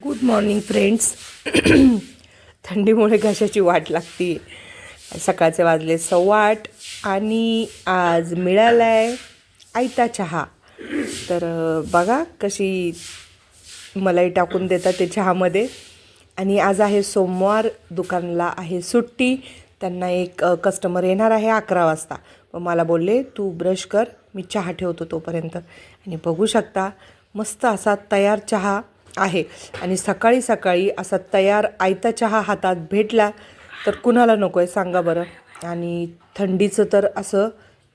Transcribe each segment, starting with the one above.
Good morning friends थंडीमुळे घशाची वाट लागती. सकाळचे वाजले सव्वा आठ आणि आज मिळाला आहे आयता चहा. तर बघा कशी मलाई टाकून देतात ते चहामध्ये. आणि आज आहे सोमवार दुकानला आहे सुट्टी. त्यांना एक कस्टमर येणार आहे अकरा वाजता. मग मला बोलले तू ब्रश कर मी चहा ठेवतो तोपर्यंत. आणि बघू शकता मस्त असा तयार चहा आहे. आणि सकाळी सकाळी असा तयार आयता चहा हातात भेटला तर कुणाला नको आहे सांगा बरं. आणि थंडीचं तर असं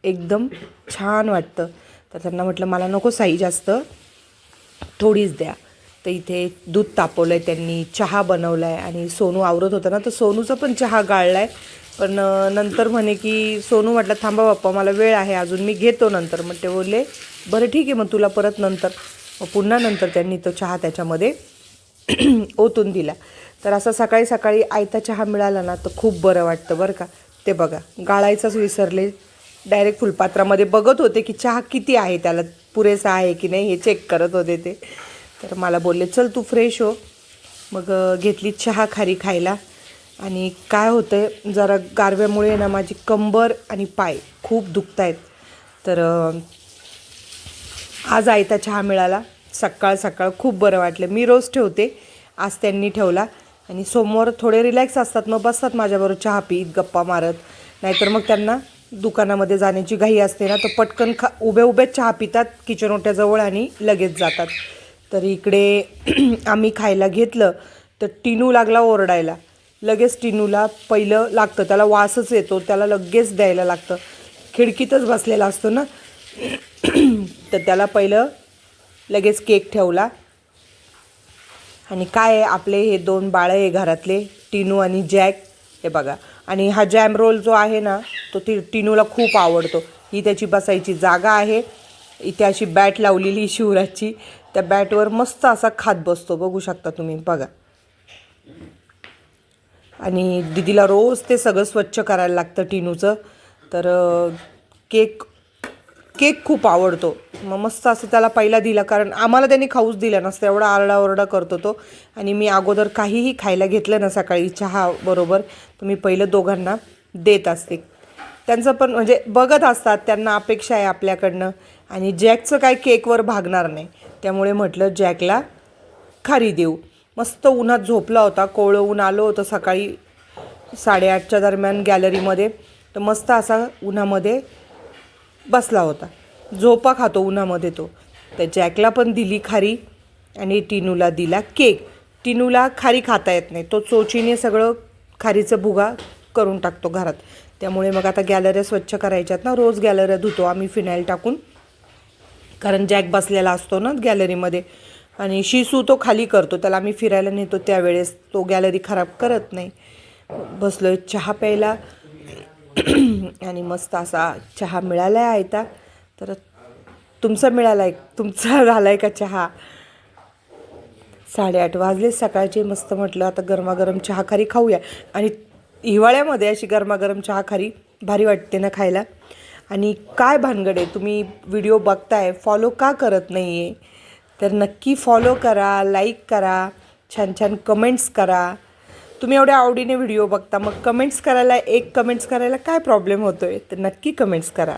एकदम छान वाटतं. तर त्यांना म्हटलं मला नको साई जास्त. थोडीच द्या. तर इथे दूध तापवलं आहे त्यांनी चहा बनवला आहे आणि सोनू आवरत होता ना तर सोनूचा पण चहा गाळला आहे पण नंतर म्हणे की सोनू म्हटलं थांबा बाप्पा मला वेळ आहे अजून मी घेतो नंतर. मग ते बोलले बरं ठीक आहे मग तुला परत नंतर. मग पुन्हा नंतर त्यांनी तो चहा त्याच्यामध्ये ओतून दिला. तर असं सकाळी सकाळी आयता चहा मिळाला ना तर खूप बरं वाटतं बरं का. ते बघा गाळायचंच विसरले. डायरेक्ट फुलपात्रामध्ये बघत होते की चहा किती आहे त्याला पुरेसा आहे की नाही हे चेक करत होते ते. तर मला बोलले चल तू फ्रेश हो. मग घेतली चहा खारी खायला. आणि काय होतं आहे जरा गारव्यामुळे ना माझी कंबर आणि पाय खूप दुखत आहेत तर आज आयता चहा मिळाला. सकाळ सकाळ खूप बरं वाटलं. मी रोज ठेवते. आज त्यांनी ठेवला. आणि सोमवार थोडे रिलॅक्स असतात. मग बसतात माझ्याबरोबर चहा पीत गप्पा मारत. नाहीतर मग त्यांना दुकानामध्ये जाण्याची घाई असते ना तर पटकन खा उभे उभ्या चहा पितात किचन ओट्याजवळ आणि लगेच जातात. तर इकडे आम्ही खायला घेतलं तर टिनू लागला ओरडायला. लगेच टिनूला पहिलं लागतं. त्याला वासच येतो. त्याला लगेच द्यायला लागतं. खिडकीतच बसलेला असतो ना. तर त्याला पहिलं लगेच केक ठेवला. आणि काय आहे आपले हे दोन बाळं आहे घरातले टिनू आणि जॅक हे बघा. आणि हा जॅम रोल जो आहे ना तो ती टिनूला खूप आवडतो. ही त्याची बसायची जागा आहे. इथे अशी बॅट लावलेली शिवराजची. त्या बॅटवर मस्त असा खात बसतो. बघू शकता तुम्ही बघा. आणि दिदीला रोज ते सगळं स्वच्छ करायला लागतं टिनूचं. तर केक केक खूप आवडतो. मग मस्त असं त्याला पहिला दिला कारण आम्हाला त्यांनी खाऊच दिला नसतं एवढा आरडाओरडा करतो तो आणि मी अगोदर काहीही खायला घेतलं ना सकाळी चहा बरोबर तर मी पहिलं दोघांना देत असते. त्यांचं पण म्हणजे बघत असतात त्यांना अपेक्षा आहे आपल्याकडनं. आणि जॅकचं काय केकवर भागणार नाही. त्यामुळे म्हटलं जॅकला खारी देऊ. मस्त उन्हात झोपला होता कोवळं ऊन आलो होतं सकाळी साडेआठच्या दरम्यान गॅलरीमध्ये. तर मस्त असा उन्हामध्ये बसला होता. झोपा खातो उन्हामध्ये तो. तर जॅकला पण दिली खारी आणि टिनूला दिला केक. टिनूला खारी खाता येत नाही. तो चोचीने सगळं खारीचं भुगा करून टाकतो घरात. त्यामुळे मग आता गॅलऱ्या स्वच्छ करायच्यात ना. रोज गॅलऱ्या धुतो. आम्ही फिनाईल टाकून. कारण जॅक बसलेला असतो ना गॅलरीमध्ये. आणि शिसू तो खाली करतो. त्याला आम्ही फिरायला नेतो त्यावेळेस. तो गॅलरी खराब करत नाही. बसलो चहा प्यायला. आणि मस्त असा चहा मिळाला आहे आयता. तर तुमचा मिळाला आहे तुमचा झाला आहे का चहा? साडेआठ वाजले सकाळचे मस्त म्हटलं आता गरमागरम चहा खारी खाऊया. आणि हिवाळ्यामध्ये अशी गरमागरम चहा खारी भारी वाटते ना खायला. आणि काय भानगड आहे तुम्ही व्हिडिओ बघताय फॉलो का करत नाही आहे तर नक्की फॉलो करा लाईक करा छान छान कमेंट्स करा. तुम्ही एवढ्या आवडीने व्हिडिओ बघता मग कमेंट्स करायला एक कमेंट्स करायला काय प्रॉब्लेम होतो आहे तर नक्की कमेंट्स करा.